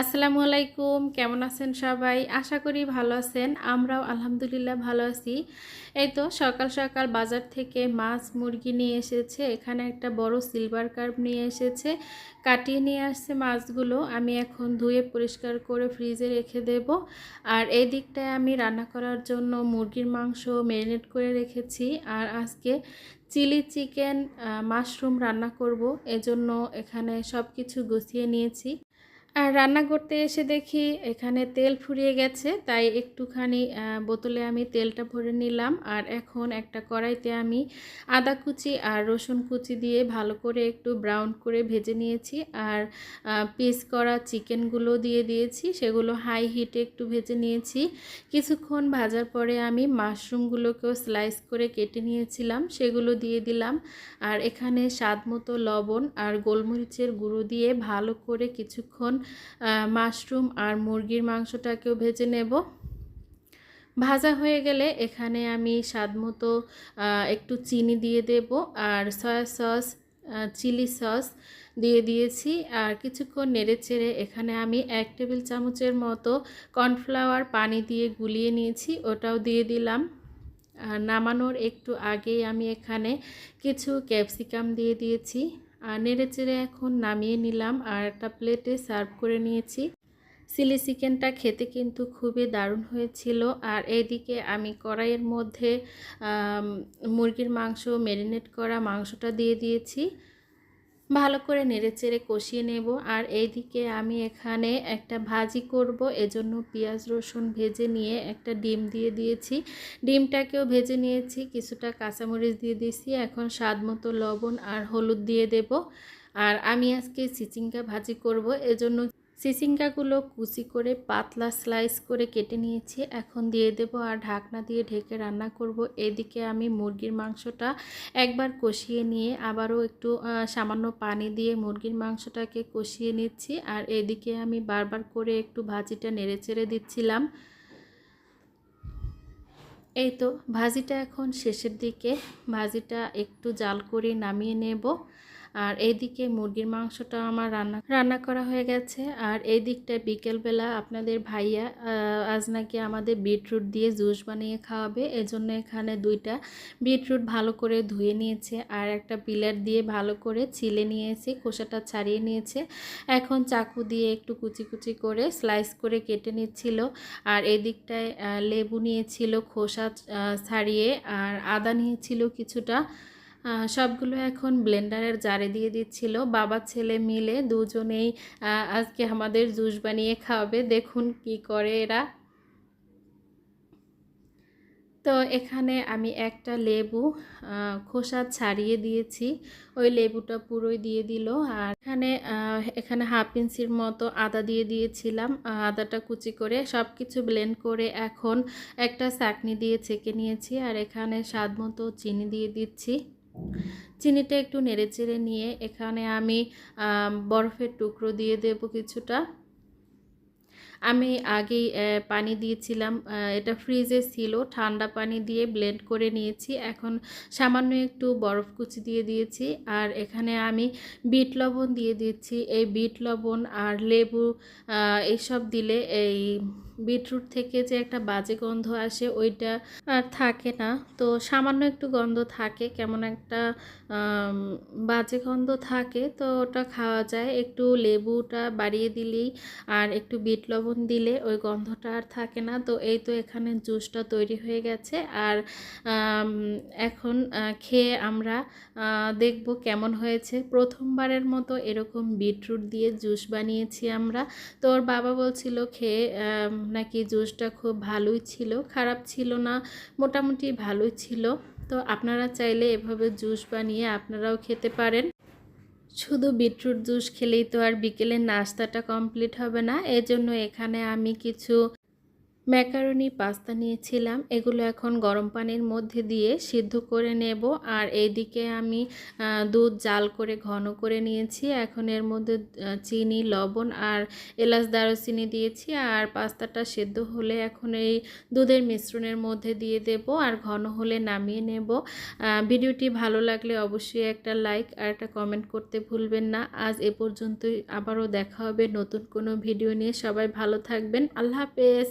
আসসালামু আলাইকুম, কেমন আছেন সবাই? আশা করি ভালো আছেন, আমরাও আলহামদুলিল্লাহ ভালো আছি। এই তো সকাল সকাল বাজার থেকে মাছ, মুরগি নিয়ে এসেছে, এখানে একটা বড় সিলভার কার্প নিয়ে এসেছে, কাটিয়ে নিয়ে আসছে মাছগুলো, আমি এখন ধুয়ে পরিষ্কার করে ফ্রিজে রেখে দেব। আর এই দিকটায় আমি রান্না করার জন্য মুরগির মাংস ম্যারিনেট করে রেখেছি, আর আজকে চিলি চিকেন মাশরুম রান্না করব, এজন্য এখানে সব কিছু গুছিয়ে নিয়েছি। আর রান্না করতে এসে দেখি এখানে তেল ফুরিয়ে গেছে, তাই একটুখানি বোতলে আমি তেলটা ভরে নিলাম। আর এখন একটা কড়াইতে আমি আদা কুচি আর রসুন কুচি দিয়ে ভালো করে একটু ব্রাউন করে ভেজে নিয়েছি। আর পিস করা চিকেনগুলো দিয়ে দিয়েছি, সেগুলো হাই হিটে একটু ভেজে নিয়েছি। কিছুক্ষণ ভাজার পরে আমি মাশরুমগুলোকেও স্লাইস করে কেটে নিয়েছিলাম, সেগুলো দিয়ে দিলাম। আর এখানে স্বাদ মতো লবণ আর গোলমরিচের গুঁড়ো দিয়ে ভালো করে কিছুক্ষণ মাশরুম আর মুরগির মাংসটাকেও ভেজে নেব। ভাজা হয়ে গেলে এখানে আমি স্বাদ মতো একটু চিনি দিয়ে দেব আর সয়া সস চিলি সস দিয়ে দিয়েছি। আর কিছুক্ষণ নেড়ে চেড়ে এখানে আমি এক টেবিল চামচের মতো কর্নফ্লাওয়ার পানি দিয়ে গুলিয়ে নিয়েছি, ওটাও দিয়ে দিলাম। নামানোর একটু আগেই আমি এখানে কিছু ক্যাপসিকাম দিয়ে দিয়েছি। আর নেড়ে চেড়ে এখন নামিয়ে নিলাম আর একটা প্লেটে সার্ভ করে নিয়েছি। চিলি চিকেনটা খেতে কিন্তু খুবই দারুণ হয়েছিল। আর এইদিকে আমি কড়াইয়ের মধ্যে মুরগির মাংস ম্যারিনেট করা মাংসটা দিয়ে দিয়েছি। ভালো করে নেড়েচেড়ে কষিয়ে নেব। আর এইদিকে আমি এখানে একটা ভাজি করব। এজন্য পেঁয়াজ রসুন ভেজে নিয়ে একটা ডিম দিয়ে দিয়েছি। ডিমটাকেও ভেজে নিয়েছি, কিছুটা কাঁচামরিচ দিয়ে দিয়েছি। এখন স্বাদ মতো লবণ আর হলুদ দিয়ে দেব। আর আমি আজকে চিচিঙ্গা ভাজি করব। এজন্য সিসিঙ্গাগুলো কুচি করে পাতলা স্লাইস করে কেটে নিয়েছি। এখন দিয়ে দেব আর ঢাকনা দিয়ে ঢেকে রান্না করব। এদিকে আমি মুরগির মাংসটা একবার কষিয়ে নিয়ে আবারও একটু সামান্য পানি দিয়ে মুরগির মাংসটাকে কষিয়ে নিচ্ছি। আর এদিকে আমি বারবার করে একটু ভাজিটা নেড়ে চেড়ে দিচ্ছিলাম। এই তো, ভাজিটা এখন শেষের দিকে। ভাজিটা একটু জাল করে নামিয়ে নেব। আর এইদিকে মুরগির মাংসটা আমার রান্না রান্না করা হয়ে গেছে। আর এই দিকটায় বিকেলবেলা আপনাদের ভাইয়া আজ নাকি আমাদের বিটরুট দিয়ে জুস বানিয়ে খাওয়াবে। এজন্য এখানে দুইটা বিটরুট ভালো করে ধুয়ে নিয়েছে আর একটা পিলার দিয়ে ভালো করে ছিলে নিয়েছে, খোসাটা ছাড়িয়ে নিয়েছে। এখন চাকু দিয়ে একটু কুচি কুচি করে স্লাইস করে কেটে নিচ্ছিল। আর এই দিকটায় লেবু নিয়েছিল খোসা ছাড়িয়ে। আর আদা নিয়েছিল কিছুটা। সবগুলো এখন ব্লেন্ডারের জারে দিয়ে দিচ্ছিল। বাবা, ছেলে মিলে দুজনেই আজকে আমাদের জুস বানিয়ে খাওয়াবে। দেখুন কি করে এরা। তো এখানে আমি একটা লেবু খোসা ছাড়িয়ে দিয়েছি। ওই লেবুটা পুরোই দিয়ে দিল। আর এখানে এখানে হাফ ইঞ্চির মতো আদা দিয়ে দিয়েছিলাম। আদাটা কুচি করে সব কিছু ব্লেন্ড করে এখন একটা চাকনি দিয়ে ছেঁকে নিয়েছি। আর এখানে স্বাদ মতো চিনি দিয়ে দিচ্ছি। চিনিটা একটু নেড়েচেড়ে নিয়ে এখানে আমি বরফের টুকরো দিয়ে দেব কিছুটা। আমি আগেই পানি দিয়েছিলাম এটা ফ্রিজে ছিল, ঠান্ডা পানি দিয়ে ব্লেন্ড করে নিয়েছি। এখন সামান্য একটু বরফ কুচি দিয়ে দিয়েছি, আর এখানে আমি বিট লবণ দিয়ে দিচ্ছি। এই বিট লবণ আর লেবু এইসব দিলে এই বিটরুট থেকে যে একটা বাজে গন্ধ আসে ওইটা আর থাকে না। তো সামান্য একটু গন্ধ থাকে, কেমন একটা বাজে গন্ধ থাকে, তো ওটা খাওয়া যায়। একটু লেবুটা বাড়িয়ে দিলেই আর একটু বিট লবণ দিলে ওই গন্ধটা আর থাকে না। তো এই তো এখানে জুসটা তৈরি হয়ে গেছে। আর এখন খেয়ে আমরা দেখব কেমন হয়েছে। প্রথমবারের মতো এরকম বিটরুট দিয়ে জুস বানিয়েছি আমরা। তো ওর বাবা বলছিল, খেয়ে নাকি জুসটা খুব ভালোই ছিল? খারাপ ছিল না, মোটামুটি ভালোই ছিল। তো আপনারা চাইলে এভাবে জুস বানিয়ে আপনারাও খেতে পারেন। শুধু বিটরুট জুস খেলেই তো আর বিকেলের নাস্তাটা কমপ্লিট হবে না। এজন্য এখানে আমি কিছু ম্যাকারনি, পাস্তা নিয়েছিলাম। এগুলো এখন গরম পানির মধ্যে দিয়ে সিদ্ধ করে নেব। আর এইদিকে আমি দুধ জাল করে ঘন করে নিয়েছি। এখন এর মধ্যে চিনি, লবণ আর এলাচ দারুচিনি দিয়েছি। আর পাস্তাটা সেদ্ধ হলে এখন এই দুধের মিশ্রণের মধ্যে দিয়ে দেব আর ঘন হলে নামিয়ে নেব। ভিডিওটি ভালো লাগলে অবশ্যই একটা লাইক আর একটা কমেন্ট করতে ভুলবেন না। আজ এ পর্যন্তই। আবারও দেখা হবে নতুন কোনো ভিডিও নিয়ে। সবাই ভালো থাকবেন। আল্লাহ হাফেজ।